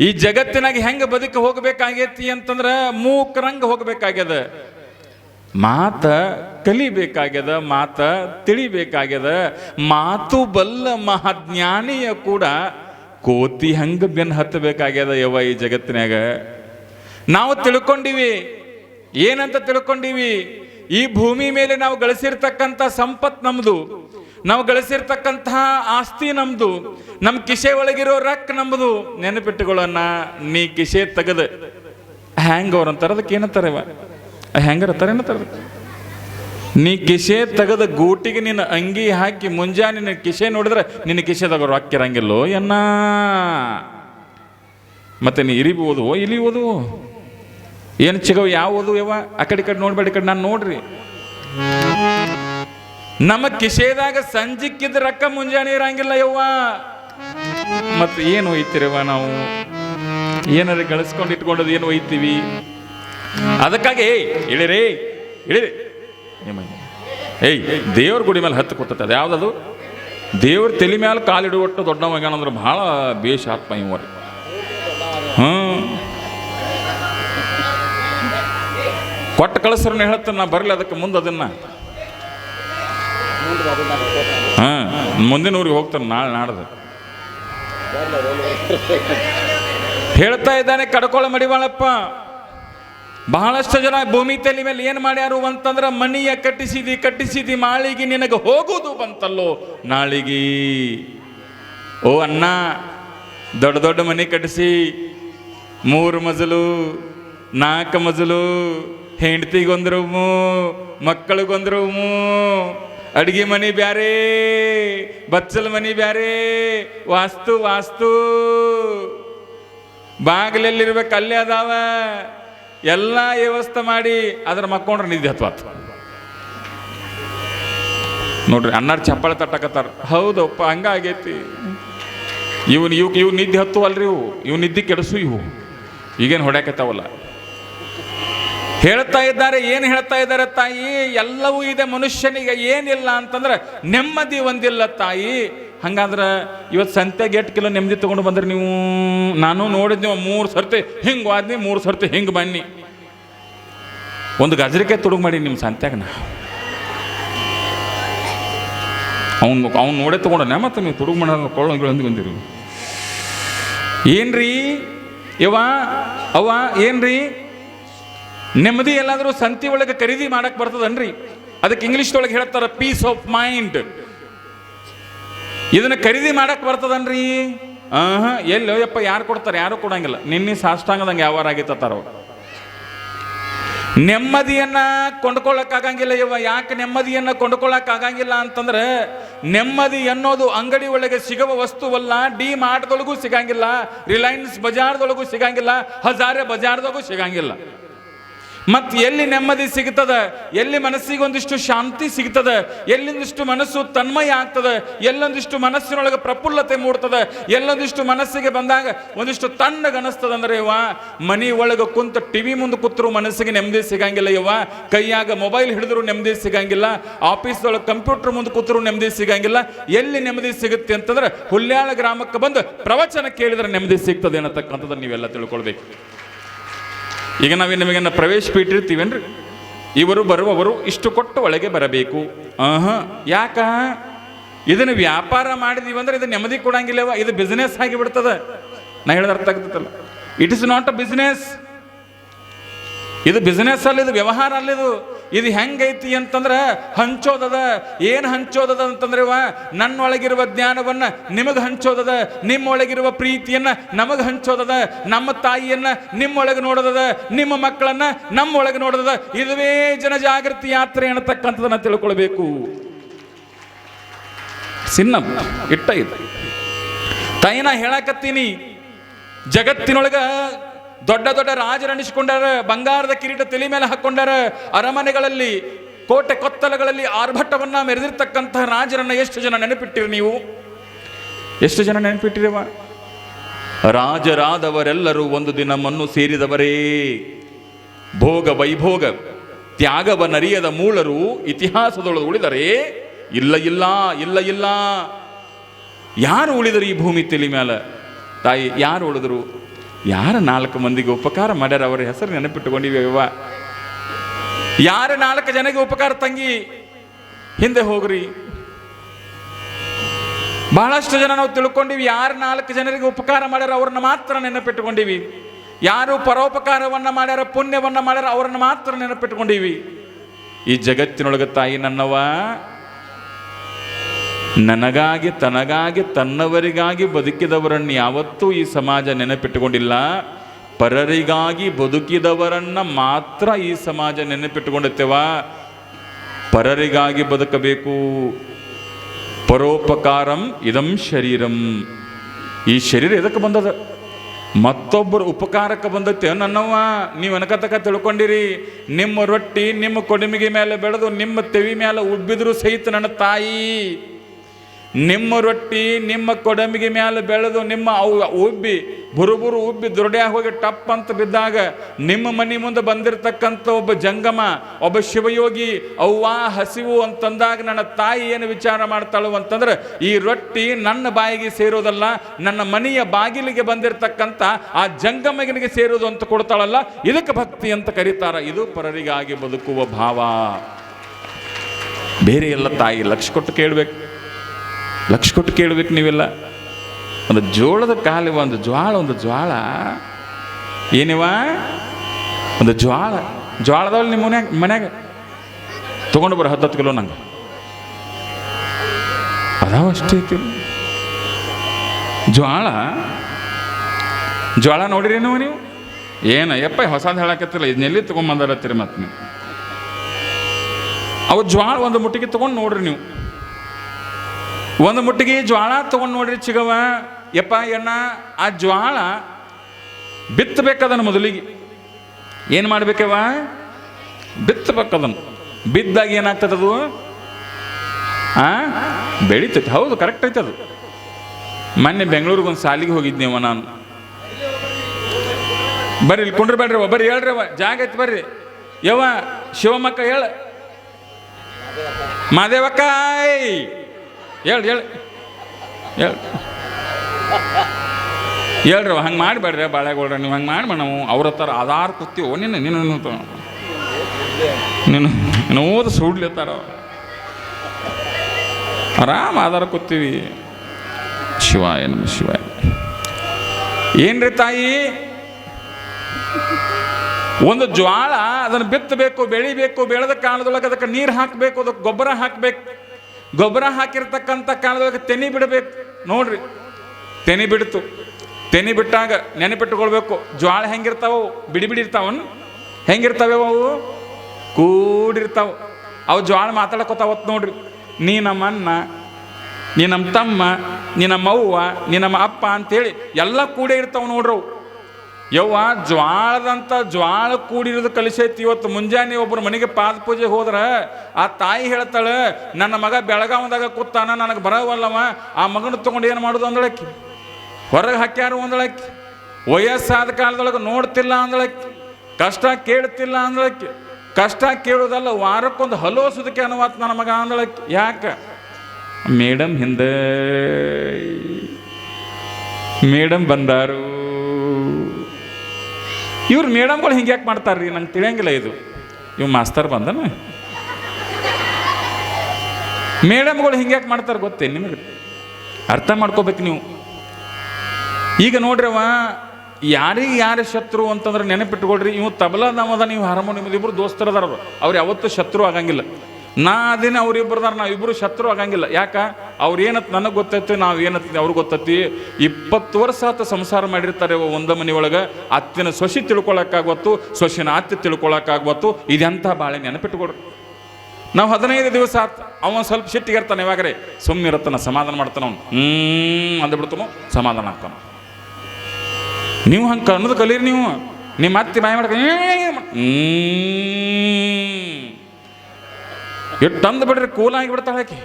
ಈ ಜಗತ್ತಿನಾಗ ಹೆಂಗೆ ಬದುಕಿ ಹೋಗ್ಬೇಕಾಗೈತಿ ಅಂತಂದ್ರೆ ಮೂಕರಂಗೆ ಹೋಗ್ಬೇಕಾಗ್ಯದ. ಮಾತ ಕಲಿಬೇಕಾಗ್ಯದ, ಮಾತ ತಿಳಿಬೇಕಾಗ್ಯದ. ಮಾತು ಬಲ್ಲ ಮಹಾಜ್ಞಾನಿಯ ಕೂಡ ಕೋತಿ ಹೆಂಗೆ ಬೆನ್ ಹತ್ತಬೇಕಾಗ್ಯದ ಯವ ಈ ಜಗತ್ತಿನಾಗ ನಾವು ತಿಳ್ಕೊಂಡಿವಿ, ಏನಂತ ತಿಳ್ಕೊಂಡಿವಿ? ಈ ಭೂಮಿ ಮೇಲೆ ನಾವು ಗಳಿಸಿರ್ತಕ್ಕಂಥ ಸಂಪತ್ ನಮ್ಮದು ನಾವು ಗಳಿಸಿರ್ತಕ್ಕಂತಹ ಆಸ್ತಿ ನಮ್ಮದು ನಮ್ಮ ಕಿಸೆ ಒಳಗಿರೋ ರಕ್ ನಮ್ಮದು ನೆನಪಿಟ್ಟುಕೊಳ್ಳೋಣ, ನೀ ಕಿಸೆ ತೆಗೆದ. ಹ್ಯಾಂಗ್ ಅವ್ರ ಅಂತಾರ, ಅದಕ್ಕೆ ಏನಂತಾರೆ ಹ್ಯಾಂಗರ್ ಅಂತಾರೆ, ಏನಂತಾರ? ನೀ ಕಿಸೆ ತೆಗೆದ ಗೂಟಿಗೆ ನಿನ್ನ ಅಂಗಿ ಹಾಕಿ ಮುಂಜಾನೆ ನಿನ್ನ ಕಿಸೆ ನೋಡಿದ್ರೆ ನಿನ್ನ ಕಿಸೆದಾಗ ರೊಕ್ಕ ಇರಂಗಿಲ್ಲೋ ಎನ್ನ? ಮತ್ತೆ ನೀ ಇರಿಬೋದು ಇಲಿ ಓದು ಏನು ಚಿಗವು ಯಾವುದು ಯಾವ ಆ ಕಡೆ ಕಡೆ ನೋಡ್ಬೇಡಿ ಕಡೆ ನಾನು ನೋಡ್ರಿ. ನಮ್ಮ ಕಿಸೆದಾಗ ಸಂಜಿಕ್ಕಿದ ರೊಕ್ಕ ಮುಂಜಾನೆ ಇರಂಗಿಲ್ಲ ಯವ್ವ. ಮತ್ತೆ ಏನು ಒಯ್ತಿರವ ನಾವು? ಏನಾರ ಗಳಿಸ್ಕೊಂಡು ಇಟ್ಕೊಂಡು ಏನು ಒಯ್ತೀವಿ? ಅದಕ್ಕಾಗಿ ಇಳಿರಿ ಇಳಿರಿ. ಏಯ್, ದೇವ್ರ ಗುಡಿ ಮೇಲೆ ಹತ್ತು ಕೊಟ್ಟದ ಯಾವ್ದದು? ದೇವ್ರ ತಲೆ ಮೇಲೆ ಕಾಲಿಡುವಟ್ಟು ದೊಡ್ಡ ಮಗನಂದ್ರೆ ಬಹಳ ಬೇಷ್ ಆತ್ಮ ಇವರು ಕೊಟ್ಟ ಕಳಿಸ್ರನ್ನ ಹೇಳ್ತೇನೆ, ನಾ ಬರಲಿ ಅದಕ್ಕೆ ಮುಂದೆ ಅದನ್ನ. ಹಾಂ, ಮುಂದಿನ ಊರಿಗೆ ಹೋಗ್ತಾನೆ, ನಾಳೆ ನಾಡ್ದು. ಹೇಳ್ತಾ ಇದ್ದಾನೆ, ಕಡ್ಕೊಳ ಮಡಿವಾಳಪ್ಪ. ಬಹಳಷ್ಟು ಜನ ಭೂಮಿ ತಲೆ ಮೇಲೆ ಏನು ಮಾಡ್ಯಾರು ಅಂತಂದ್ರೆ, ಮನಿಯ ಕಟ್ಟಿಸಿದಿ ಕಟ್ಟಿಸಿದಿ, ಮಾಳಿಗೆ ನಿನಗೆ ಹೋಗುವುದು ಬಂತಲ್ಲೋ, ನಾಳಿಗೆ. ಓ ಅಣ್ಣ, ದೊಡ್ಡ ದೊಡ್ಡ ಮನೆ ಕಟ್ಟಿಸಿ, ಮೂರು ಮಜಲು, ನಾಲ್ಕು ಮಜಲು ಹೆಂಡತಿಗೊಂದು ರೂಮು ಮಕ್ಕಳಿಗೊಂದು ರೂಮು ಅಡ್ಗೆ ಮನೆ ಬ್ಯಾರೆ, ಬಚ್ಚಲ ಮನೆ ಬ್ಯಾರೆ, ವಾಸ್ತು ವಾಸ್ತು. ಬಾಗಿಲಲ್ಲಿರ್ಬೇಕು ಅಲ್ಲೇ ಅದಾವ, ಎಲ್ಲ ವ್ಯವಸ್ಥೆ ಮಾಡಿ ಅದ್ರ ಮಕ್ಕೊಂಡ್ರೆ ನಿದ್ದೆ ಹತ್ವಾತ್. ನೋಡ್ರಿ ಅನ್ನಾರ್ ಚಪ್ಪಾಳೆ ತಟ್ಟಕತ್ತಾರ. ಹೌದಪ್ಪ ಹಂಗ ಆಗೈತಿ ಇವನ್ ಇವ್ ಇವ್ ನಿದ್ದೆ ಹತ್ತುವಲ್ರಿ ಇವು. ಇವ್ ನಿದ್ದೆ ಕೆಡಸು ಇವು. ಈಗೇನು ಹೊಡ್ಯಾಕತ್ತಾವಲ್ಲ. ಹೇಳ್ತಾ ಇದ್ದಾರೆ, ಏನು ಹೇಳ್ತಾ ಇದ್ದಾರೆ ತಾಯಿ? ಎಲ್ಲವೂ ಇದೆ, ಮನುಷ್ಯನಿಗೆ ಏನಿಲ್ಲ ಅಂತಂದ್ರೆ ನೆಮ್ಮದಿ ಒಂದಿಲ್ಲ ತಾಯಿ. ಹಂಗಂದ್ರೆ ಇವತ್ತು ಸಂತೆಗೆ ಎಟ್ ಕಿಲೋ ನೆಮ್ಮದಿ ತಗೊಂಡು ಬಂದ್ರೆ ನೀವು? ನಾನು ನೋಡಿದ್ ಮೂರು ಸರ್ತಿ ಹಿಂಗೆ ವಾದ್ನಿ, ಮೂರು ಸರ್ತಿ ಹಿಂಗೆ ಬನ್ನಿ. ಒಂದು ಗಜರಿಕೆ ತುಡುಗು ಮಾಡಿ ನಿಮ್ಮ ಸಂತ್ಯಾಗ ನಾ. ಅವ್ನು ಅವ್ನು ನೋಡೇ ತಗೊಂಡ ಮತ್ತೆ ನೀವು ತುಡುಗು ಮಾಡೋದು ಕೊಳ್ಳೋ ಬಂದಿರಿ ಏನ್ರಿ? ಯವ್ವ, ಅವ್ವ, ಏನ್ರಿ? ನೆಮ್ಮದಿ ಎಲ್ಲಾದರೂ ಸಂತಿ ಒಳಗೆ ಖರೀದಿ ಮಾಡಕ್ ಬರ್ತದನ್ರಿ? ಅದಕ್ಕೆ ಇಂಗ್ಲಿಷ್ ಒಳಗೆ ಹೇಳ್ತಾರ ಪೀಸ್ ಆಫ್ ಮೈಂಡ್ ಇದನ್ನ ಖರೀದಿ ಮಾಡಕ್ ಬರ್ತದನ್ರಿ? ಆಹ, ಎಲ್ಲೋ? ಯಪ್ಪ ಯಾರು ಕೊಡ್ತಾರೆ? ಯಾರು ಕೊಡಂಗಿಲ್ಲ. ನಿನ್ನೆ ಸಾಷ್ಟಾಂಗದಂಗೆ ಯಾವಾರ ಆಗಿತ್ತಾರ ನೆಮ್ಮದಿಯನ್ನ ಕೊಂಡ್ಕೊಳ್ಳಕ್ಕಾಗಂಗಿಲ್ಲ ಇವ ಯಾಕೆ ನೆಮ್ಮದಿಯನ್ನ ಕೊಂಡ್ಕೊಳ್ಳಕ್ ಆಗಂಗಿಲ್ಲ ಅಂತಂದ್ರೆ, ನೆಮ್ಮದಿ ಅನ್ನೋದು ಅಂಗಡಿ ಒಳಗೆ ಸಿಗುವ ವಸ್ತುವಲ್ಲ, ಡಿ ಮಾರ್ಟ್ದೊಳಗೂ ಸಿಗಂಗಿಲ್ಲ, ರಿಲಯನ್ಸ್ ಬಜಾರ್ದೊಳಗೂ ಸಿಗಂಗಿಲ್ಲ, ಹಜಾರೆ ಬಜಾರ್ದೊಳಗೂ ಸಿಗಂಗಿಲ್ಲ. ಮತ್ ಎಲ್ಲಿ ನೆಮ್ಮದಿ ಸಿಗ್ತದ? ಎಲ್ಲಿ ಮನಸ್ಸಿಗೆ ಒಂದಿಷ್ಟು ಶಾಂತಿ ಸಿಗ್ತದ? ಎಲ್ಲಿಂದಿಷ್ಟು ಮನಸ್ಸು ತನ್ಮಯ ಆಗ್ತದ? ಎಲ್ಲೊಂದಿಷ್ಟು ಮನಸ್ಸಿನೊಳಗೆ ಪ್ರಫುಲ್ಲತೆ ಮೂಡ್ತದೆ? ಎಲ್ಲೊಂದಿಷ್ಟು ಮನಸ್ಸಿಗೆ ಬಂದಾಗ ಒಂದಿಷ್ಟು ತಣ್ಣಗೆ ಅನಿಸ್ತದ ಅಂದ್ರೆ ಇವ ಮನಿ ಒಳಗೆ ಕುಂತ ಟಿವಿ ಮುಂದೆ ಕೂತರು ಮನಸ್ಸಿಗೆ ನೆಮ್ಮದಿ ಸಿಗಂಗಿಲ್ಲ ಯವ್ವ. ಕೈಯಾಗ ಮೊಬೈಲ್ ಹಿಡಿದ್ರು ನೆಮ್ಮದಿ ಸಿಗಂಗಿಲ್ಲ. ಆಫೀಸ್ದೊಳಗೆ ಕಂಪ್ಯೂಟರ್ ಮುಂದೆ ಕೂತರು ನೆಮ್ಮದಿ ಸಿಗಂಗಿಲ್ಲ. ಎಲ್ಲಿ ನೆಮ್ಮದಿ ಸಿಗುತ್ತೆ ಅಂತಂದ್ರೆ ಹುಲ್ಯಾಳ ಗ್ರಾಮಕ್ಕೆ ಬಂದು ಪ್ರವಚನ ಕೇಳಿದ್ರೆ ನೆಮ್ಮದಿ ಸಿಗ್ತದೆ ಅನ್ನತಕ್ಕಂಥದ್ದು ನೀವೆಲ್ಲ ತಿಳ್ಕೊಳ್ಬೇಕು. ಈಗ ನಾವು ನಿಮಗೇನು ಪ್ರವೇಶ ಪೀಠಿರ್ತೀವೇನ್ರಿ? ಇವರು ಬರುವವರು ಇಷ್ಟು ಕೊಟ್ಟು ಒಳಗೆ ಬರಬೇಕು. ಆಹ, ಯಾಕ? ಇದನ್ನು ವ್ಯಾಪಾರ ಮಾಡಿದೀವಿ ಅಂದ್ರೆ ಇದು ನೆಮ್ಮದಿ ಕೊಡಂಗಿಲ್ಲವ, ಇದು ಬಿಸ್ನೆಸ್ ಆಗಿ ಬಿಡ್ತದ ನಾ ಹೇಳಿದ ಅರ್ಥ ಆಗ್ತದಲ್ಲ it is not a business ಇದು ಬಿಸ್ನೆಸ್ ಅಲ್ಲಿ, ಇದು ವ್ಯವಹಾರ ಅಲ್ಲಿದು ಇದು ಹೆಂಗೈತಿ ಅಂತಂದ್ರೆ ಹಂಚೋದದ. ಏನು ಹಂಚೋದದ ಅಂತಂದ್ರೆ ಇವ, ನನ್ನೊಳಗಿರುವ ಜ್ಞಾನವನ್ನ ನಿಮಗೆ ಹಂಚೋದದ, ನಿಮ್ಮೊಳಗಿರುವ ಪ್ರೀತಿಯನ್ನ ನಮಗೆ ಹಂಚೋದದ, ನಮ್ಮ ತಾಯಿಯನ್ನ ನಿಮ್ಮೊಳಗೆ ನೋಡೋದದ, ನಿಮ್ಮ ಮಕ್ಕಳನ್ನ ನಮ್ಮೊಳಗೆ ನೋಡೋದದ. ಇದುವೇ ಜನಜಾಗೃತಿ ಯಾತ್ರೆ ಅನ್ನತಕ್ಕಂಥದನ್ನ ತಿಳ್ಕೊಳ್ಬೇಕು. ಸಿನ್ನ ಇಟ್ಟ ಇದು. ತಾಯಿನ ಹೇಳಕತ್ತೀನಿ. ಜಗತ್ತಿನೊಳಗ ದೊಡ್ಡ ದೊಡ್ಡ ರಾಜರಣಿಸ್ಕೊಂಡಾರ ಬಂಗಾರದ ಕಿರೀಟ ತಲೆ ಮೇಲೆ ಹಾಕೊಂಡರ, ಅರಮನೆಗಳಲ್ಲಿ, ಕೋಟೆ ಕೊತ್ತಲಗಳಲ್ಲಿ ಆರ್ಭಟವನ್ನ ಮೆರೆದಿರ್ತಕ್ಕಂತಹ ರಾಜರನ್ನ ಎಷ್ಟು ಜನ ನೆನಪಿಟ್ಟಿರಿ ನೀವು? ಎಷ್ಟು ಜನ ನೆನಪಿಟ್ಟಿರವ? ರಾಜರಾದವರೆಲ್ಲರೂ ಒಂದು ದಿನ ಮಣ್ಣು ಸೇರಿದವರೇ. ಭೋಗ ವೈಭೋಗ ತ್ಯಾಗವನರಿಯದ ಮೂಲರು ಇತಿಹಾಸದೊಳಗೆ ಉಳಿದರೆ, ಇಲ್ಲ ಇಲ್ಲ ಇಲ್ಲ ಇಲ್ಲ. ಯಾರು ಉಳಿದರು ಈ ಭೂಮಿ ತಲೆ ಮೇಲೆ? ತಾಯಿ, ಯಾರು ಉಳಿದರು? ಯಾರ ನಾಲ್ಕು ಮಂದಿಗೆ ಉಪಕಾರ ಮಾಡ್ಯಾರ? ಅವರ ಹೆಸರು ನೆನಪಿಟ್ಟುಕೊಂಡಿವಿ ಅವ್ವ ಯಾರ ನಾಲ್ಕು ಜನಗೆ ಉಪಕಾರ ತಂಗಿ? ಹಿಂದೆ ಹೋಗ್ರಿ. ಬಹಳಷ್ಟು ಜನ ನಾವು ತಿಳ್ಕೊಂಡಿವಿ. ಯಾರು ನಾಲ್ಕು ಜನರಿಗೆ ಉಪಕಾರ ಮಾಡ್ಯಾರ? ಅವ್ರನ್ನ ಮಾತ್ರ ನೆನಪಿಟ್ಟುಕೊಂಡಿವಿ. ಯಾರು ಪರೋಪಕಾರವನ್ನ ಮಾಡ್ಯಾರ, ಪುಣ್ಯವನ್ನ ಮಾಡ್ಯಾರ? ಅವ್ರನ್ನ ಮಾತ್ರ ನೆನಪಿಟ್ಟುಕೊಂಡಿವಿ. ಈ ಜಗತ್ತಿನೊಳಗೆ ತಾಯಿ ನನ್ನವ ನನಗಾಗಿ, ತನಗಾಗಿ, ತನ್ನವರಿಗಾಗಿ ಬದುಕಿದವರನ್ನು ಯಾವತ್ತೂ ಈ ಸಮಾಜ ನೆನಪಿಟ್ಟುಕೊಂಡಿಲ್ಲ. ಪರರಿಗಾಗಿ ಬದುಕಿದವರನ್ನ ಮಾತ್ರ ಈ ಸಮಾಜ ನೆನಪಿಟ್ಟುಕೊಂಡಿರ್ತೇವ ಪರರಿಗಾಗಿ ಬದುಕಬೇಕು. ಪರೋಪಕಾರಂ ಇದಂ ಶರೀರಂ. ಈ ಶರೀರ ಎದಕ್ಕೆ ಬಂದದ? ಮತ್ತೊಬ್ಬರು ಉಪಕಾರಕ್ಕೆ ಬಂದತ್ತೆ ನನ್ನವ್ವ. ನೀವು ಅನಕತಕ ತಿಳ್ಕೊಂಡಿರಿ. ನಿಮ್ಮ ರೊಟ್ಟಿ ನಿಮ್ಮ ಕೊಡಿಮಿಗೆ ಮೇಲೆ ಬೆಳೆದು ನಿಮ್ಮ ತೆವಿ ಮೇಲೆ ಉಬ್ಬಿದ್ರು ಸಹಿತ ನನ್ನ ತಾಯಿ. ನಿಮ್ಮ ರೊಟ್ಟಿ, ನಿಮ್ಮ ಕೊಡಮಿಗೆ ಮೇಲೆ ಬೆಳೆದು ನಿಮ್ಮ ಅವು ಉಬ್ಬಿ, ಬುರುಬುರು ಉಬ್ಬಿ ದುರ್ಡ್ಯಾಗ ಹೋಗಿ ಟಪ್ ಅಂತ ಬಿದ್ದಾಗ ನಿಮ್ಮ ಮನೆ ಮುಂದೆ ಬಂದಿರತಕ್ಕಂಥ ಒಬ್ಬ ಜಂಗಮ, ಒಬ್ಬ ಶಿವಯೋಗಿ, ಅವ್ವ ಹಸಿವು ಅಂತಂದಾಗ ನನ್ನ ತಾಯಿ ಏನು ವಿಚಾರ ಮಾಡ್ತಾಳು ಅಂತಂದ್ರೆ, ಈ ರೊಟ್ಟಿ ನನ್ನ ಬಾಯಿಗೆ ಸೇರೋದಲ್ಲ, ನನ್ನ ಮನೆಯ ಬಾಗಿಲಿಗೆ ಬಂದಿರತಕ್ಕಂಥ ಆ ಜಂಗಮಗನಿಗೆ ಸೇರೋದು ಅಂತ ಕೊಡ್ತಾಳಲ್ಲ, ಇದಕ್ಕೆ ಭಕ್ತಿ ಅಂತ ಕರೀತಾರ. ಇದು ಪರರಿಗಾಗಿ ಬದುಕುವ ಭಾವ. ಬೇರೆ ಎಲ್ಲ ತಾಯಿ ಲಕ್ಷ ಕೊಟ್ಟು ಕೇಳಬೇಕು. ಲಕ್ಷ ಕೊಟ್ಟು ಕೇಳಬೇಕು ನೀವೆಲ್ಲ. ಒಂದು ಜೋಳದ ಕಾಲು ಒಂದು ಜ್ವಾಳ ಒಂದು ಜ್ವಾಳ. ಏನಿವ? ಒಂದು ಜ್ವಾಳ. ಜ್ವಾಳದವ್ರು ನಿಮ್ಮ ಮನ್ಯಾಗ ಮನ್ಯಾಗ. ತೊಗೊಂಡು ಬರೋ ಹತ್ತತ್ತು ಕಿಲೋ ನಂಗೆ. ಅದಾವ ಅಷ್ಟೇ ಐತಿ. ಜ್ವಾಳ. ಜ್ವಾಳ ನೋಡಿರಿ ನೀವು? ಏನು ಎಪ್ಪ ಹೊಸದು ಹೇಳಕತ್ತಿಲ್ಲ. ಇದನ್ನೆಲ್ಲಿ ತೊಗೊಂಬಂದಾರತ್ತೀರಿ ಮತ್ತೆ ನೀವು? ಅವು ಜ್ವಾಳ ಒಂದು ಮುಟ್ಟಿಗೆ ತೊಗೊಂಡು ನೋಡ್ರಿ ನೀವು. ಒಂದು ಮುಟ್ಟಿಗೆ ಜ್ವಾಳ ತಗೊಂಡು ನೋಡ್ರಿ ಚಿಗವ ಯಪ್ಪ ಎಣ್ಣ ಆ ಜ್ವಾಳ ಬಿತ್ತಬೇಕದನ್ನು ಮೊದಲಿಗೆ. ಏನು ಮಾಡ್ಬೇಕವ ಬಿತ್ತಬೇಕದನ್ನು ಬಿದ್ದಾಗ ಏನಾಗ್ತದದು ಆ? ಬೆಳೀತೈತೆ. ಹೌದು ಕರೆಕ್ಟ್ ಐತೆ ಅದು. ಮೊನ್ನೆ ಬೆಂಗಳೂರಿಗೆ ಒಂದು ಸಾಲಿಗೆ ಹೋಗಿದ್ನೇವ ನಾನು. ಬರ್ರಿ, ಇಲ್ಲಿ ಕುಂಡ್ರಿ ಬೇಡ್ರಿ ಅವ ಬರ್ರಿ, ಹೇಳ್ರಿ ಅವ ಜಾಗ ಐತಿ ಬರ್ರಿ. ಯವ ಶಿವಮಕ್ಕ ಹೇಳ. ಮಾದೇವಕ್ಕಾಯ್. ಹೇಳ್ರಿ ಹೇಳಿ. ಹೇಳಿ. ಹೇಳ್ರಿ ಹಂಗೆ ಮಾಡಬೇಡ್ರಿ ಬಾಳೆಗೌಡ್ರ ನೀವು ಹಂಗೆ ಮಾಡ್ಬೇಡ ನಾವು. ಅವ್ರ ಹತ್ರ ಆಧಾರ ಕೂತೀವೋ, ನಿನ್ನ, ನಿನ್ನೂ, ನಿನ್ನ ನೋದು ಸುಡ್ಲಿತ್ತಾರ ಆರಾಮ್ ಆಧಾರ ಕೂತೀವಿ. ಶಿವಾಯ ನಮ, ಶಿವಾಯ. ಏನ್ರಿ ತಾಯಿ? ಒಂದು ಜ್ವಾಳ ಅದನ್ನು ಬಿತ್ತಬೇಕು, ಬೆಳಿಬೇಕು, ಬೆಳೆದ ಕಾಲದೊಳಗೆ ಅದಕ್ಕೆ ನೀರು ಹಾಕಬೇಕು, ಅದಕ್ಕೆ ಗೊಬ್ಬರ ಹಾಕಬೇಕು. ಗೊಬ್ಬರ ಹಾಕಿರ್ತಕ್ಕಂಥ ಕಾಲದೊಳಗೆ ತೆನಿ ಬಿಡಬೇಕು. ನೋಡ್ರಿ, ತೆನಿ ಬಿಡ್ತು. ತೆನಿ ಬಿಟ್ಟಾಗ ನೆನಪಿಟ್ಟುಕೊಳ್ಬೇಕು. ಜ್ವಾಳ ಹೆಂಗಿರ್ತಾವ, ಬಿಡಿ ಬಿಡಿ ಇರ್ತಾವನ್ ಹೆಂಗಿರ್ತಾವೆ ಅವು? ಕೂಡಿರ್ತಾವ. ಅವು ಜ್ವಾಳ ಮಾತಾಡ್ಕೊತಾವತ್ ನೋಡ್ರಿ. ನೀ ನಮ್ಮ ಅಣ್ಣ, ನೀ ನಮ್ಮ ತಮ್ಮ, ನೀ ನಮ್ಮ ಅವ್ವ, ನೀ ನಮ್ಮ ಅಪ್ಪ ಅಂತೇಳಿ ಎಲ್ಲ ಕೂಡೇ ಇರ್ತಾವ ನೋಡ್ರವು. ಯವ್ವ, ಜ್ವಾಳದಂತ ಜ್ವಾಳ ಕೂಡಿರೋದು ಕಲಿಸೈತಿ ಇವತ್ತು. ಮುಂಜಾನೆ ಒಬ್ಬರು ಮನೆಗೆ ಪಾದ ಪೂಜೆ ಹೋದ್ರೆ, ಆ ತಾಯಿ ಹೇಳ್ತಾಳೆ, ನನ್ನ ಮಗ ಬೆಳಗಾವದಾಗ ಕೂತಾನ, ನನಗೆ ಬರವಲ್ಲವ. ಆ ಮಗನ ತಗೊಂಡು ಏನು ಮಾಡೋದು ಅಂದಳಕ್ಕಿ? ಹೊರಗೆ ಹಾಕ್ಯಾರು ಅಂದಳಕ್ಕಿ? ವಯಸ್ಸಾದ ಕಾಲದೊಳಗೆ ನೋಡ್ತಿಲ್ಲ ಅಂದಳಕ್ಕಿ. ಕಷ್ಟ ಕೇಳ್ತಿಲ್ಲ ಅಂದಳಕ್ಕಿ. ಕಷ್ಟ ಕೇಳೋದಲ್ಲ, ವಾರಕ್ಕೊಂದು ಹಲೋಸೋದಕ್ಕೆ ಅನುವಾತ್ ನನ್ನ ಮಗ ಅಂದಳಕ್ಕಿ. ಯಾಕೆ? ಮೇಡಮ್ ಹಿಂದೆ. ಮೇಡಮ್ ಬಂದಾರು. ಇವ್ರು ಮೇಡಮ್ಗಳು ಹಿಂಗೆ ಯಾಕೆ ಮಾಡ್ತಾರ್ರಿ, ನಂಗೆ ತಿಳಿಯಂಗಿಲ್ಲ ಇದು. ಇವ್ ಮಾಸ್ತರ್ ಬಂದನ? ಮೇಡಮ್ಗಳು ಹಿಂಗೆ ಯಾಕೆ ಮಾಡ್ತಾರೆ ಗೊತ್ತೇ ನಿಮಗೆ? ಅರ್ಥ ಮಾಡ್ಕೋಬೇಕು ನೀವು. ಈಗ ನೋಡ್ರವ ಯಾರಿಗೆ ಯಾರ ಶತ್ರು ಅಂತಂದ್ರೆ ನೆನಪಿಟ್ಕೊಳ್ರಿ, ಇವು ತಬಲಾದವದ ನೀವು ಹಾರ್ಮೋನಿಯಮ್ ಇಬ್ರು ದೋಸ್ತರದಾರ ಅವ್ರು ಯಾವತ್ತೂ ಶತ್ರು ಆಗಂಗಿಲ್ಲ. ನಾ ದಿನ ಅವ್ರಿಬ್ಬರದಾರ ನಾವು ಇಬ್ಬರು ಶತ್ರು ಆಗಂಗಿಲ್ಲ ಯಾಕ ಅವ್ರು ಏನತ್ ನನಗೆ ಗೊತ್ತೈತಿ ನಾವು ಏನತ್ ಅವ್ರಿಗೆ ಗೊತ್ತೈತಿ ಇಪ್ಪತ್ತು ವರ್ಷ ಆತ ಸಂಸಾರ ಮಾಡಿರ್ತಾರೆ ಒಂದ ಮನೆ ಒಳಗೆ ಅತ್ತಿನ ಸೊಸಿ ತಿಳ್ಕೊಳಕ್ಕಾಗ್ವತ್ತು ಸೊಸಿನ ಅತ್ತೆ ತಿಳ್ಕೊಳಕ್ಕಾಗ್ವತ್ತು ಇದೆಂಥ ಬಾಳೆ ನೆನಪಿಟ್ಕೊಡ್ರಿ ನಾವು ಹದಿನೈದು ದಿವಸ ಆತ ಅವ ಸ್ವಲ್ಪ ಸಿಟ್ಟಿಗೆ ಇರ್ತಾನೆ ಯಾವಾಗ್ರೆ ಸುಮ್ಮನೆ ಇರತ್ತಾನ ಸಮಾಧಾನ ಮಾಡ್ತಾನ ಅವನು ಹ್ಮ್ ಅಂದ್ಬಿಡ್ತಾನೋ ಸಮಾಧಾನ ಆಗ್ತಾನ ನೀವು ಹಂಗೆ ಅನ್ನೋದು ಕಲೀರಿ ನೀವು ನಿಮ್ಮ ಅತ್ತಿ ಬಾಯಿ ಮಾಡ್ಕ ಎಷ್ಟು ತಂದು ಬಿಡ್ರಿ, ಕೂಲ್ ಆಗಿ ಬಿಡ್ತಾಳೆ ಆಕಿ.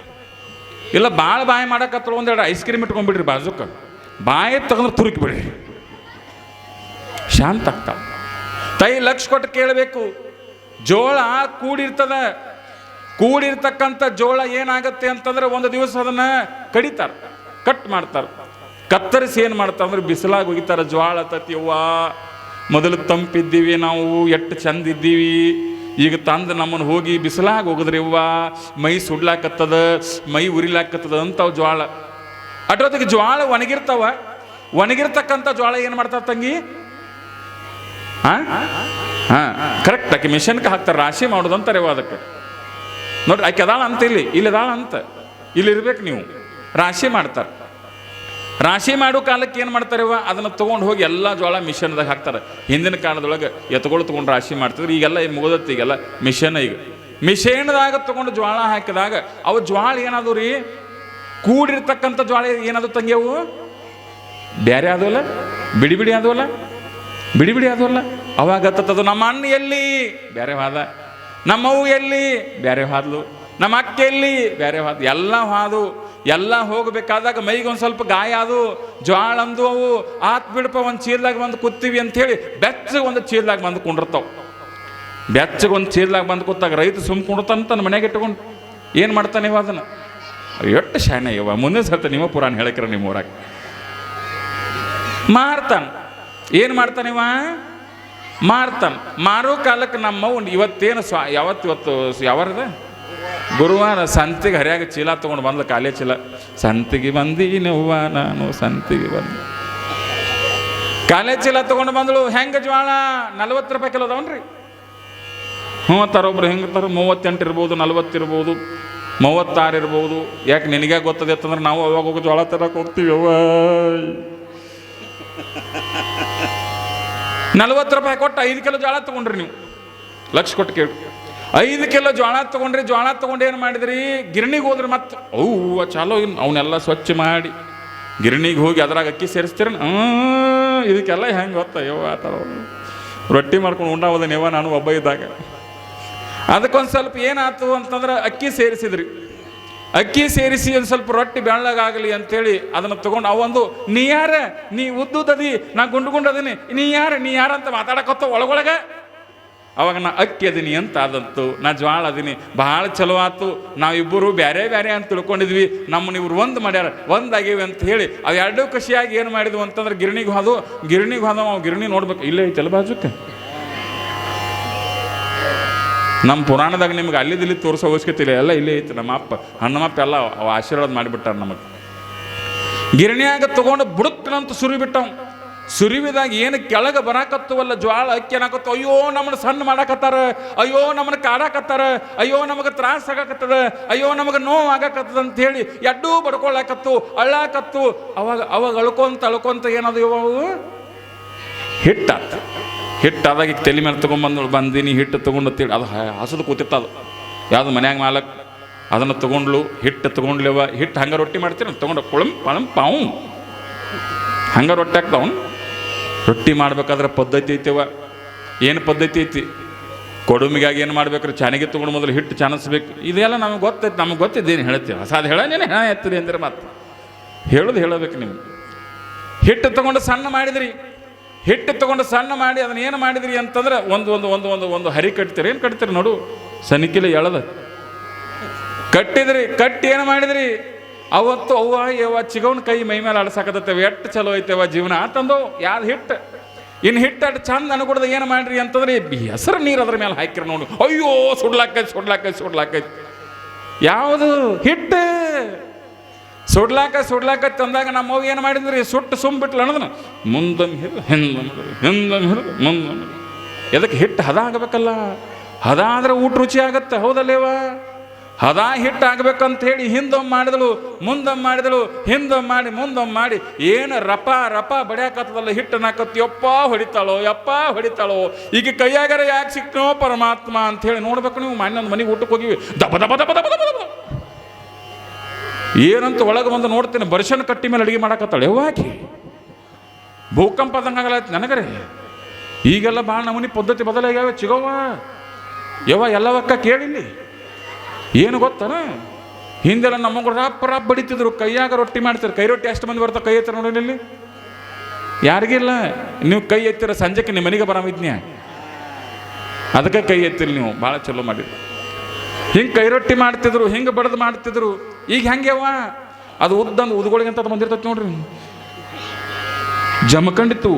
ಇಲ್ಲ ಭಾಳ ಬಾಯಿ ಮಾಡಕತ್ತಳು ಒಂದೆರಡು ಐಸ್ ಕ್ರೀಮ್ ಇಟ್ಕೊಂಡ್ಬಿಡ್ರಿ ಬಾಜುಕ. ಬಾಯಿ ತಗೊಂಡ್ರೆ ತುರುಕಿ ಬಿಡ್ರಿ ಶಾಂತ ಆಗ್ತಾಳೆ. ತೈ ಲಕ್ಷ ಕೊಟ್ಟು ಕೇಳಬೇಕು. ಜೋಳ ಕೂಡಿರ್ತದ. ಕೂಡಿರ್ತಕ್ಕಂಥ ಜೋಳ ಏನಾಗತ್ತೆ ಅಂತಂದ್ರೆ ಒಂದು ದಿವಸ ಅದನ್ನ ಕಡಿತಾರೆ ಕಟ್ ಮಾಡ್ತಾರೆ. ಕತ್ತರಿಸಿ ಏನು ಮಾಡ್ತಾರಂದ್ರೆ ಬಿಸಿಲಾಗಿ ಒಗಿತಾರೆ. ಜ್ವಾಳ ತತ್ತಿಯವ್ವ ಮೊದಲು ತಂಪಿದ್ದೀವಿ ನಾವು, ಎಷ್ಟು ಚಂದ ಇದ್ದೀವಿ ಈಗ ತಂದು ನಮ್ಮನ್ನು ಹೋಗಿ ಬಿಸಿಲಾಗ ಹೋಗಿದ್ರಿ ಅವ್ವ. ಮೈ ಸುಡ್ಲಾಕತ್ತದ, ಮೈ ಉರಿಲಾಕತ್ತದ ಅಂತಾವ ಜ್ವಾಳ. ಅಟ್ರೊತ್ತಿಗೆ ಜ್ವಾಳ ಒಣಗಿರ್ತಾವ. ಒಣಗಿರ್ತಕ್ಕಂಥ ಜ್ವಾಳ ಏನು ಮಾಡ್ತಾರ ತಂಗಿ? ಹಾಂ ಹಾಂ ಕರೆಕ್ಟ್ ಆಕೆ ಮಿಷನ್ಗೆ ಹಾಕ್ತಾರೆ, ರಾಶಿ ಮಾಡೋದು ಅಂತಾರೆ ಅದಕ್ಕೆ. ನೋಡ್ರಿ, ಆಕೆ ಅದಾಳ ಅಂತ ಇಲ್ಲಿ. ಇಲ್ಲಿ ಅದಾಳ ಅಂತ. ಇಲ್ಲಿ ಇರ್ಬೇಕು ನೀವು. ರಾಶಿ ಮಾಡ್ತಾರೆ. ರಾಶಿ ಮಾಡೋ ಕಾಲಕ್ಕೆ ಏನು ಮಾಡ್ತಾರೆ ಇವ? ಅದನ್ನು ತೊಗೊಂಡು ಹೋಗಿ ಎಲ್ಲ ಜೋಳ ಮಿಷನ್ದಾಗ ಹಾಕ್ತಾರೆ. ಹಿಂದಿನ ಕಾಲದೊಳಗೆ ಎತ್ತುಗಳು ತೊಗೊಂಡು ರಾಶಿ ಮಾಡ್ತಿದ್ರು. ಈಗೆಲ್ಲ ಮುಗಿದತ್ತು ಈಗೆಲ್ಲ ಮಿಷನ್ ಈಗ. ಮಿಷನ್ದಾಗ ತೊಗೊಂಡು ಜ್ವಾಳ ಹಾಕಿದಾಗ ಅವು ಜ್ವಾಳ ಏನಾದವು ರೀ? ಕೂಡಿರ್ತಕ್ಕಂಥ ಜ್ವಾಳ ಏನಾದ್ರು ತಂಗ್ಯವು ಬೇರೆ ಆದವಲ್ಲ? ಬಿಡಿ ಬಿಡಿ ಆದವಲ್ಲ? ಬಿಡಿ ಬಿಡಿ ಆದವಲ್ಲ? ಅವಾಗ ಹತ್ತದು ನಮ್ಮ ಅಣ್ಣ ಎಲ್ಲಿ? ಬೇರೆ ವಾದ. ನಮ್ಮವು ಎಲ್ಲಿ? ಬೇರೆ ಹಾದ್ಲು ನಮ್ಮ ಅಕ್ಕ ಎಲ್ಲಿ? ಬೇರೆ ಹಾದ್ಲು ಎಲ್ಲ ಹಾದು ಎಲ್ಲ ಹೋಗಬೇಕಾದಾಗ ಮೈಗೆ ಒಂದು ಸ್ವಲ್ಪ ಗಾಯ ಅದು, ಜ್ವಾಳ ಅಂದು ಅವು, ಆತ್ ಬಿಡಪ್ಪ, ಒಂದು ಚೀಲ್ದಾಗ ಬಂದು ಕೂತೀವಿ ಅಂಥೇಳಿ ಬೆಚ್ಚಗೆ ಒಂದು ಚೀಲ್ದಾಗ ಬಂದು ಕುಂಡಿರ್ತಾವೆ. ಬೆಚ್ಚಗೆ ಒಂದು ಚೀಲ್ದಾಗ ಬಂದು ಕೂತಾಗ ರೈತ ಸುಮ್ ಕುಂಡ್ತಾನೆ ತನ್ನ ಮನೆಗೆ ಇಟ್ಕೊಂಡು ಏನು ಮಾಡ್ತಾನೆ ಇವ ಅದನ್ನು? ಎಷ್ಟು ಶಾಣೆ ಇವ ಮುಂದೆ ಸರ್ತ ನಿಮ್ಮ ಪುರಾಣ ಹೇಳಕ್ರ ನಿಮ್ಮ ಊರಾಗ. ಮಾರ್ತಾನ. ಏನು ಮಾಡ್ತಾನೆ ಇವ? ಮಾರ್ತಾನ. ಮಾರೋ ಕಾಲಕ್ಕೆ ನಮ್ಮವ್ ಇವತ್ತೇನು ಸ್ವಾ ಯಾವತ್ತಿವತ್ತು ಯಾವಾರದ? ಗುರುವಾರ ಸಂತಿಗೆ ಹರಿಯಾಗ ಚೀಲ ತೊಗೊಂಡು ಬಂದ್ಲ ಕಾಲೇ ಚೀಲ ಸಂತಿಗೆ ಬಂದೀನವ್ವ ನಾನು ಸಂತಿಗೆ ಬಂದು ಕಾಲೇ ಚೀಲ ತೊಗೊಂಡು ಬಂದಳು ಹೆಂಗೆ ಜ್ವಾಳ ನಲ್ವತ್ತು ರೂಪಾಯಿ ಕಿಲೋ ಅದಾವನ್ರಿ ಹ್ಞೂ ತರೊಬ್ರು ಹೆಂಗೆ ತರ ಮೂವತ್ತೆಂಟು ಇರ್ಬೋದು ನಲ್ವತ್ತು ಇರ್ಬೋದು ಮೂವತ್ತಾರು ಇರ್ಬೋದು ಯಾಕೆ ನಿನಗೆ ಗೊತ್ತದೆ ಅಂತಂದ್ರೆ ನಾವು ಅವಾಗ ಹೋಗಿ ಜ್ವಾಳ ತರಕ್ಕೆ ಹೋಗ್ತೀವಿ ಅವ್ವ ನಲ್ವತ್ತು ರೂಪಾಯಿ ಕೊಟ್ಟು ಐದು ಕಿಲೋ ಜೋಳ ತಗೊಂಡ್ರಿ ನೀವು ಲಕ್ಷ ಕೊಟ್ಟು ಕೇಳಿ ಐದು ಕಿಲೋ ಜೋಳ ತಗೊಂಡ್ರಿ ಜೋಳ ತಗೊಂಡು ಏನು ಮಾಡಿದ್ರಿ? ಗಿರಣಿಗೆ ಹೋದ್ರೆ ಮತ್ತೆ ಅವು ಚಾಲೋ ಇನ್ನು ಅವನ್ನೆಲ್ಲ ಸ್ವಚ್ಛ ಮಾಡಿ ಗಿರಣಿಗೆ ಹೋಗಿ ಅದ್ರಾಗ ಅಕ್ಕಿ ಸೇರಿಸ್ತೀರ ಇದಕ್ಕೆಲ್ಲ ಹೆಂಗೆ ಗೊತ್ತ? ಯವ್ವ ಆ ರೊಟ್ಟಿ ಮಾಡ್ಕೊಂಡು ಉಂಡಾವದನ್ ಯವ್ವ ನಾನು ಒಬ್ಬ ಇದ್ದಾಗ. ಅದಕ್ಕೊಂದು ಸ್ವಲ್ಪ ಏನಾಯ್ತು ಅಂತಂದ್ರೆ ಅಕ್ಕಿ ಸೇರಿಸಿದ್ರಿ. ಅಕ್ಕಿ ಸೇರಿಸಿ ಒಂದು ಸ್ವಲ್ಪ ರೊಟ್ಟಿ ಬೆಳ್ಳಗಾಗಲಿ ಅಂತೇಳಿ ಅದನ್ನು ತಗೊಂಡು ಅವೊಂದು ನೀ ಯಾರ? ನೀ ಉದ್ದುದದಿ ನಾ ಗುಂಡು ಗುಂಡದೀನಿ ನೀ ಯಾರ? ನೀ ಯಾರ? ಅಂತ ಮಾತಾಡಕತ್ತ ಒಳಗೊಳಗ ಅವಾಗ ನಾ ಅಕ್ಕಿ ಅದೀನಿ ಅಂತ ಆದಂತು ನಾ ಜ್ವಾಳ ಅದೀನಿ. ಭಾಳ ಚಲೋ ಆತು. ನಾವಿಬ್ಬರು ಬೇರೆ ಬೇರೆ ಅಂತ ತಿಳ್ಕೊಂಡಿದ್ವಿ. ನಮ್ಮನ್ನ ಇವ್ರು ಒಂದು ಮಾಡ್ಯಾರ ಒಂದಾಗಿವೆ ಅಂತ ಹೇಳಿ. ಅವು ಎರಡೂ ಖುಷಿಯಾಗಿ ಏನು ಮಾಡಿದ್ವು ಅಂತಂದ್ರೆ ಗಿರಣಿಗೆ ಹೋದು ಗಿರಣಿಗೆ ಹೋದವು, ಅವ್ ಗಿರಣಿ ನೋಡ್ಬೇಕು. ಇಲ್ಲೇ ಐತಲ್ಲ ಬಾಜುಕ್ಕೆ ನಮ್ಮ ಪುರಾಣದಾಗ ನಿಮ್ಗೆ ಅಲ್ಲಿದ್ದಲ್ಲಿ ತೋರಿಸೋ ಅವಶ್ಯಕತೆ ಎಲ್ಲ ಇಲ್ಲೇ ಐತೆ ನಮ್ಮ ಅಪ್ಪ. ಹಣ್ಣಮ್ಮಪ್ಪ ಎಲ್ಲ ಆಶೀರ್ವಾದ ಮಾಡಿಬಿಟ್ಟಾರ ನಮಗೆ. ಗಿರಣಿಯಾಗ ತಗೊಂಡು ಬುಡುಕ್ನಂತ ಸುರಿಬಿಟ್ಟವ್. ಸುರಿವಿದಾಗ ಏನು ಕೆಳಗೆ ಬರಾಕತ್ತವಲ್ಲ ಜ್ವಾಳ, ಅಕ್ಕಿ ಏನಾಕತ್ತು, ಅಯ್ಯೋ ನಮ್ಮನ್ನ ಸಣ್ಣ ಮಾಡಾಕತ್ತಾರ, ಅಯ್ಯೋ ನಮ್ಮನ್ನ ಕಾಡಾಕತ್ತಾರ, ಅಯ್ಯೋ ನಮಗೆ ತ್ರಾಸ ಆಗಾಕತ್ತದ, ಅಯ್ಯೋ ನಮಗೆ ನೋವು ಆಗಾಕತ್ತದ ಅಂತ ಹೇಳಿ ಎಡ್ಡೂ ಬಡ್ಕೊಳ್ಳಾಕತ್ತು ಅಳ್ಳಾಕತ್ತು. ಅವಾಗ ಅವಾಗ ಅಳ್ಕೊಂತ ಅಳ್ಕೊಂತ ಏನದು ಅವು ಹಿಟ್ಟಾತ ಹಿಟ್ಟಾದಾಗ ಈಗ ತಲೆ ಮೇಲೆ ತೊಗೊಂಬಂದು ಬಂದಿನಿ, ಹಿಟ್ಟು ತೊಗೊಂಡು ತಿಳಿ, ಅದು ಹಸದು ಕೂತಿತ್ತ ಅದು. ಯಾವುದು ಮನ್ಯಾಗ ಮಾಲಕ್? ಅದನ್ನು ತೊಗೊಂಡ್ಲು, ಹಿಟ್ಟು ತೊಗೊಂಡ್ಲೇವ, ಹಿಟ್ಟು ಹಂಗೆ ರೊಟ್ಟಿ ಮಾಡ್ತೀನಿ ತೊಗೊಂಡು ಕೊಳಂ ಪಳಂ ಪಾವು. ಹಂಗೆ ರೊಟ್ಟಿ ಹಾಕ್ತಾವನ್ ರೊಟ್ಟಿ ಮಾಡ್ಬೇಕಾದ್ರೆ ಪದ್ಧತಿ ಐತಿವ ಏನು ಪದ್ಧತಿ ಐತಿ? ಕೊಡುಮಿಗಾಗಿ ಏನು ಮಾಡ್ಬೇಕ್ರಿ? ಚೆನ್ನಾಗಿ ತೊಗೊಂಡು ಮೊದಲು ಹಿಟ್ಟು ಚಾನಿಸ್ಬೇಕು. ಇದೆಲ್ಲ ನಮಗೆ ಗೊತ್ತೈತಿ, ನಮಗೆ ಗೊತ್ತಿದ್ದೇನು ಹೇಳ್ತೀವಿ ಹೊಸಾದು ಹೇಳನೇನೆ ಹಾ ಎತ್ತಿರಿ ಅಂದ್ರೆ ಮತ್ತೆ ಹೇಳೋದು ಹೇಳಬೇಕು ನೀವು ಹಿಟ್ಟು ತೊಗೊಂಡು ಸಣ್ಣ ಮಾಡಿದ್ರಿ. ಹಿಟ್ಟು ತೊಗೊಂಡು ಸಣ್ಣ ಮಾಡಿ ಅದನ್ನ ಏನು ಮಾಡಿದ್ರಿ ಅಂತಂದ್ರೆ ಒಂದು ಒಂದು ಒಂದು ಒಂದು ಒಂದು ಹರಿ ಕಟ್ತೀರಿ. ಏನು ಕಟ್ತೀರಿ ನೋಡು? ಸನಿಕಿಲೆ ಎಳದ. ಕಟ್ಟಿದ್ರಿ, ಕಟ್ಟಿ ಏನು ಮಾಡಿದ್ರಿ? ಅವತ್ತು ಅವ್ವ, ಯವ್ವ, ಚಿಗವನ ಕೈ ಮೈ ಮೇಲೆ ಅಳಸಾಕತ್ತೇವೆ ಎಷ್ಟು ಚಲೋ ಐತೆವ ಜೀವನ ಅಂತಂದು ಯಾವ್ದು ಹಿಟ್ಟು ಇನ್ನು ಹಿಟ್ಟು ಅಷ್ಟು ಚಂದ ಅನ್ಕೊಡ್ದು ಏನು ಮಾಡ್ರಿ ಅಂತಂದ್ರೆ ಹೆಸರು ನೀರು ಅದ್ರ ಮೇಲೆ ಹಾಕಿರಿ ನೋಡು. ಅಯ್ಯೋ, ಸುಡ್ಲಾಕೈತಿ ಸುಡ್ಲಾಕೈತಿ ಸುಡ್ಲಾಕೈತಿ. ಯಾವುದು ಹಿಟ್ಟು ಸುಡ್ಲಾಕ ಸುಡ್ಲಾಕ ತಂದಾಗ ನಮ್ಮ ಅವ್ ಏನು ಮಾಡಿದ್ರಿ? ಸುಟ್ಟು ಸುಮ್ ಬಿಟ್ಲ ಅನ್ನೋದನ್ನ. ಮುಂದೊಮ್ಮೆ ಹಿರಿದು ಹಿಂದೊಮ್ಮೆ ಹಿರಿದು ಹಿಂದೊಮ್ಮೆ ಹಿರಿದು ಎದಕ್ಕೆ ಹಿಟ್ಟು ಹದ ಆಗಬೇಕಲ್ಲ? ಹದ ಆದ್ರೆ ಊಟ ರುಚಿ ಆಗತ್ತೆ ಹೌದಲ್ಲೇವ ಹದ ಹಿಟ್ಟು ಆಗ್ಬೇಕಂತ ಹೇಳಿ ಹಿಂದೊಮ್ಮೆ ಮಾಡಿದಳು, ಮುಂದೊಮ್ಮೆ ಮಾಡಿದಳು, ಹಿಂದೊಮ್ಮೆ ಮಾಡಿ, ಮುಂದೊಮ್ಮೆ ಮಾಡಿ. ಏನು ರಪ ರಪ ಬಡಿಯಾಕತ್ತದಲ್ಲ ಹಿಟ್ಟು ನಾಕತ್ತಿ ಯಪ್ಪ ಹೊಡಿತಾಳೋ ಯಪ್ಪ ಹೊಡಿತಾಳೋ. ಈಗ ಕೈಯಾಗರ ಯಾಕೆ ಸಿಕ್ನೋ ಪರಮಾತ್ಮ ಅಂತ ಹೇಳಿ ನೋಡ್ಬೇಕು ನೀವು, ಮಣ್ಣೊಂದು ಮನೆಗೆ ಊಟಕ್ಕೆ ಹೋಗಿವಿ. ದಬ ದಬ ದಬ ದಬ ದಬ ಏನಂತ ಒಳಗೆ ಬಂದು ನೋಡ್ತೇನೆ ಬರ್ಷನ್ ಕಟ್ಟಿ ಮೇಲೆ ಅಡುಗೆ ಮಾಡಕತ್ತಾಳೆ. ಯಾವಾಕಿ ಭೂಕಂಪ ಆಗಲಾಯ್ತು ನನಗರೆ. ಈಗೆಲ್ಲ ಭಾಳ ನಮೂನಿ ಪದ್ಧತಿ ಬದಲಾಗ್ಯಾವ ಚಿಗವ್ವ. ಯವ್ವ, ಎಲ್ಲವಕ್ಕ ಕೇಳಿಲ್ಲಿ? ಏನು ಗೊತ್ತನ? ಹಿಂದೆಲ್ಲ ನಮ್ಮ ರಾಪ್ ರಾಪ್ ಬಡಿತಿದ್ರು, ಕೈಯಾಗ ರೊಟ್ಟಿ ಮಾಡ್ತಾರೆ ಕೈ ರೊಟ್ಟಿ ಅಷ್ಟು ಮಂದಿ ಬರ್ತಾರೆ ಕೈ ಎತ್ತರ ನೋಡಿ ಇಲ್ಲಿ. ಯಾರಿಗಿಲ್ಲ? ನೀವು ಕೈ ಎತ್ತಿರ ಸಂಜೆಗೆ ನಿಮ್ಮ ಮನೆಗೆ ಬರಾಮಿದ್ನ್ಯಾ? ಅದಕ್ಕೆ ಕೈ ಎತ್ತಿರಿ ನೀವು. ಭಾಳ ಚಲೋ ಮಾಡಿದ್ರು. ಹಿಂಗೆ ಕೈ ರೊಟ್ಟಿ ಮಾಡ್ತಿದ್ರು, ಹಿಂಗೆ ಬಡದು ಮಾಡ್ತಿದ್ರು. ಈಗ ಹೆಂಗ್ಯವ ಅದು ಉದ್ದಂದು ಉದ್ಗಳಿಗಂತ ಅದು ಬಂದಿರ್ತೈತೆ ನೋಡ್ರಿ. ಜಮಖಂಡಿತ್ತು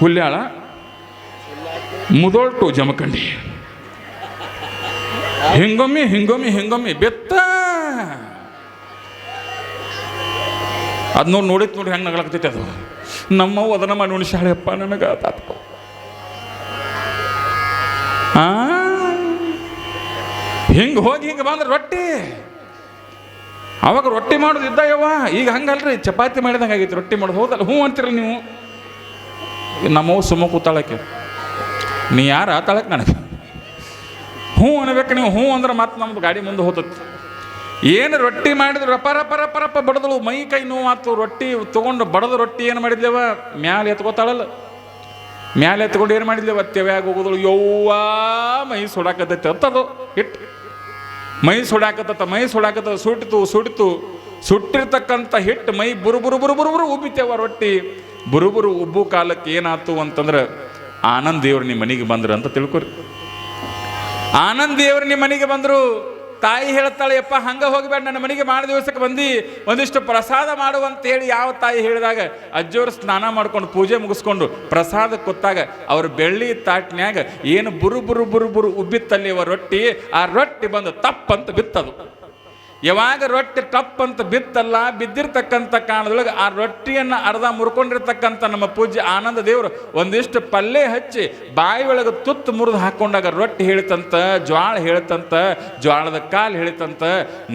ಹುಲ್ಯಾಳ, ಮುದೋಳ್ಟು ಜಮಖಂಡಿ. ಹಿಂಗೊಮ್ಮೆ ಹಿಂಗೊಮ್ಮೆ ಹಿಂಗೊಮ್ಮೆ. ಬೆತ್ತ. ಅದ್ ನೋಡಿ ನೋಡಿತ್ ನೋಡಿ ಹೆಂಗೆ ನಗಳಾಗ್ತೈತೆ ಅದು. ನಮ್ಮವು ಅದನ್ನ ಮಾಡಿ ಉಣಿಸಾಳೆಯಪ್ಪ ನನಗೆ ತಾತ್ಪ ಆ? ಹಿಂಗೆ ಹೋಗಿ ಹಿಂಗೆ ಬಂದ್ರೆ ರೊಟ್ಟಿ. ಅವಾಗ ರೊಟ್ಟಿ ಮಾಡೋದು ಇದ್ದ ಯವ್ವ ಈಗ ಹಂಗಲ್ರಿ, ಚಪಾತಿ ಮಾಡಿದಂಗೆ ಆಗೈತಿ, ರೊಟ್ಟಿ ಮಾಡೋದು. ಹೌದಲ್ಲ ಹ್ಞೂ ಅಂತೀರಲ್ಲ ನೀವು. ನಮ್ಮವು ಸುಮ್ಮ ಕೂತಾಳಕ್ಕೆ ನೀ ಯಾರು ಆತಾಳಕ್ಕೆ ನನಗೆ? ಹ್ಞೂ ಅನ್ಬೇಕು ನೀವು, ಹ್ಞೂ ಅಂದ್ರೆ ಮತ್ತೆ ನಮ್ದು ಗಾಡಿ ಮುಂದೆ ಹೋತತ್ತು ಏನು ರೊಟ್ಟಿ ಮಾಡಿದ್ರು ಪರ ಪರ ರಪ ರಪ ಬಡದಳು ಮೈ ಕೈ ನೋವು ಆತು ರೊಟ್ಟಿ ತೊಗೊಂಡು ಬಡದ ರೊಟ್ಟಿ ಏನು ಮಾಡಿದ್ಲೇವ? ಮ್ಯಾಲೆ ಎತ್ಕೋತಾಳಲ್ಲ. ಮ್ಯಾಲೆ ಎತ್ಕೊಂಡು ಏನು ಮಾಡಿದ್ಲೇವ? ತೆವ್ಯಾಗ ಹೋಗೋದಳು, ಯವ್ವ, ಮೈ ಸುಡಾಕತ್ತೈತೆ ಅಂತದು ಹಿಟ್ಟು ಮೈ ಸುಡಾಕತ್ತ ಮೈ ಸುಡಾಕತ್ತ, ಸುಟ್ಟಿತು ಸುಟ್ಟಿತು, ಸುಟ್ಟಿರ್ತಕ್ಕಂಥ ಹಿಟ್ಟು ಮೈ ಬುರು ಬುರು ಬುರು ಬುರು ಉಬ್ಬಿತೇವ ರೊಟ್ಟಿ. ಬುರು ಬುರು ಉಬ್ಬು ಕಾಲಕ್ಕೆ ಏನಾಯ್ತು ಅಂತಂದ್ರೆ ಆನಂದ್ ದೇವ್ರು ನಿಮ್ಮ ಮನೆಗೆ ಬಂದ್ರು ಅಂತ ತಿಳ್ಕೊರಿ. ಆನಂದ್ ದೇವರು ನಿಮ್ಮ ಮನೆಗೆ ಬಂದರು. ತಾಯಿ ಹೇಳ್ತಾಳೆ, ಯಪ್ಪ, ಹಂಗೆ ಹೋಗಬೇಡ, ನನ್ನ ಮನೆಗೆ ಮಾಡಿ ದಿವಸಕ್ಕೆ ಬಂದು, ಒಂದಿಷ್ಟು ಪ್ರಸಾದ ಮಾಡುವಂತೇಳಿ ಯಾವ ತಾಯಿ ಹೇಳಿದಾಗ, ಅಜ್ಜೋರು ಸ್ನಾನ ಮಾಡ್ಕೊಂಡು ಪೂಜೆ ಮುಗಿಸ್ಕೊಂಡು ಪ್ರಸಾದ ಕೊತ್ತಾಗ ಅವ್ರ ಬೆಳ್ಳಿ ತಾಟ್ನ್ಯಾಗ ಏನು ಬುರು ಬುರು ಬುರು ಬುರು ಉಬ್ಬಿತ್ತಲ್ಲಿ ರೊಟ್ಟಿ, ಆ ರೊಟ್ಟಿ ಬಂದು ತಪ್ಪಂತ ಬಿತ್ತದು. ಯಾವಾಗ ರೊಟ್ಟಿ ಟಪ್ ಅಂತ ಬಿತ್ತಲ್ಲ, ಬಿದ್ದಿರ್ತಕ್ಕಂಥ ಕಾರಣದೊಳಗೆ ಆ ರೊಟ್ಟಿಯನ್ನು ಅರ್ಧ ಮುರ್ಕೊಂಡಿರ್ತಕ್ಕಂಥ ನಮ್ಮ ಪೂಜ್ಯ ಆನಂದ ದೇವರು ಒಂದಿಷ್ಟು ಪಲ್ಲೆ ಹಚ್ಚಿ ಬಾಯಿ ಒಳಗೆ ತುತ್ತು ಮುರಿದು ಹಾಕೊಂಡಾಗ ರೊಟ್ಟಿ ಹೇಳಿತಂತ, ಜ್ವಾಳ ಹೇಳ್ತಂತ, ಜ್ವಾಳದ ಕಾಲು ಹೇಳಿತಂತ,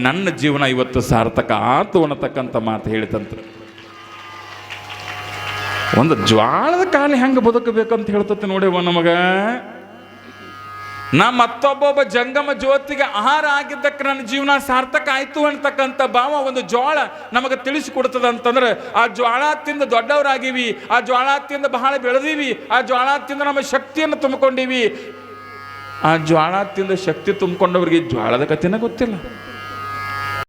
ನನ್ನ ಜೀವನ ಇವತ್ತು ಸಾರ್ಥಕ ಆತು ಅನ್ನತಕ್ಕಂಥ ಮಾತು ಹೇಳಿತಂತ. ಒಂದು ಜ್ವಾಳದ ಕಾಲು ಹೆಂಗೆ ಬದುಕಬೇಕಂತ ಹೇಳ್ತತಿ ನೋಡಿವ ನಮಗ? ನಾ ಮತ್ತೊಬ್ಬೊಬ್ಬ ಜಂಗಮ ಜ್ಯೋತಿಗೆ ಆಹಾರ ಆಗಿದ್ದಕ್ಕೆ ನನ್ನ ಜೀವನ ಸಾರ್ಥಕ ಆಯಿತು ಅಂತಕ್ಕಂಥ ಭಾವ ಒಂದು ಜ್ವಾಳ ನಮಗೆ ತಿಳಿಸಿಕೊಡ್ತದೆ ಅಂತಂದ್ರೆ, ಆ ಜ್ವಾಳ ತಿಂದು ದೊಡ್ಡವರಾಗಿವಿ, ಆ ಜ್ವಾಳ ತಿಂದ ಬಹಳ ಬೆಳೆದೀವಿ, ಆ ಜ್ವಾಳ ತಿಂದು ನಮ್ಮ ಶಕ್ತಿಯನ್ನು ತುಂಬಿಕೊಂಡಿವಿ. ಆ ಜ್ವಾಳ ತಿಂದ ಶಕ್ತಿ ತುಂಬಿಕೊಂಡವ್ರಿಗೆ ಜ್ವಾಳದ ಕಥೆನ ಗೊತ್ತಿಲ್ಲ.